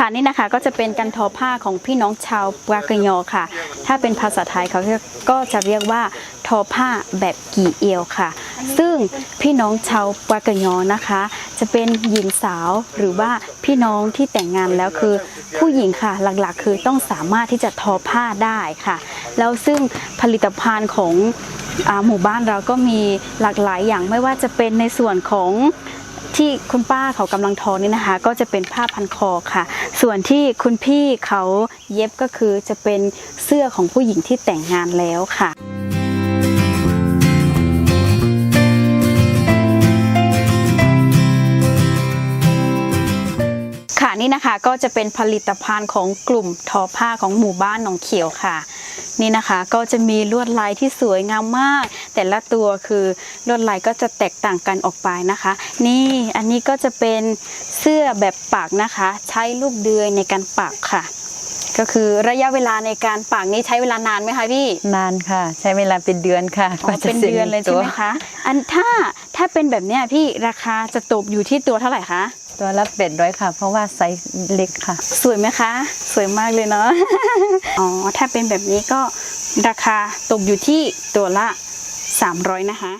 ค่ะนี่นะคะก็จะเป็นการทอผ้าของพี่น้องชาวปากยอค่ะ ถ้าเป็นภาษาไทยเขาก็จะเรียกว่าทอผ้าแบบกี่เอวค่ะ ซึ่งพี่น้องชาวปากยอนะคะ จะเป็นหญิงสาวหรือว่าพี่น้องที่แต่งงานแล้วคือ ผู้หญิงค่ะหลักๆ คือต้องสามารถที่จะทอผ้าได้ค่ะ แล้วซึ่งผลิตภัณฑ์ของอหมู่บ้านเราก็มีหลากหลายอย่างไม่ว่าจะเป็นในส่วนของ ที่คุณป้าเขากำลังทอนี่นะคะ ก็จะเป็นผ้าพันคอค่ะ ส่วนที่คุณพี่เขาเย็บก็คือจะเป็นเสื้อของผู้หญิงที่แต่งงานแล้วค่ะค่ะนี่นะคะก็จะเป็นผลิตภัณฑ์ของกลุ่มทอผ้าของหมู่บ้านหนองเขียวค่ะ นี่นะคะก็จะมีลวดลายที่สวยงามมาก แต่ละตัวคือลวดลายก็จะแตกต่างกันออกไปนะคะ นี่อันนี้ก็จะเป็นเสื้อแบบปักนะคะ ใช้ลูกเดือยในการปักค่ะ ก็คือระยะเวลาในการปักนี้ใช้เวลานานไหมคะพี่นานค่ะ ใช้เวลาเป็นเดือนค่ะอ๋อเป็นเดือนเลยใช่ไหมคะอันถ้าถ้าเป็นแบบเนี้ยพี่ราคาจะตกอยู่ที่ตัวเท่าไหร่คะ ตัวละเป็ดด้วยค่ะ เพราะว่าไซส์เล็กค่ะ สวยไหมคะ สวยมากเลยเนาะ อ๋อ ถ้าเป็นแบบนี้ก็ราคาตกอยู่ที่ตัวละ 300 นะคะ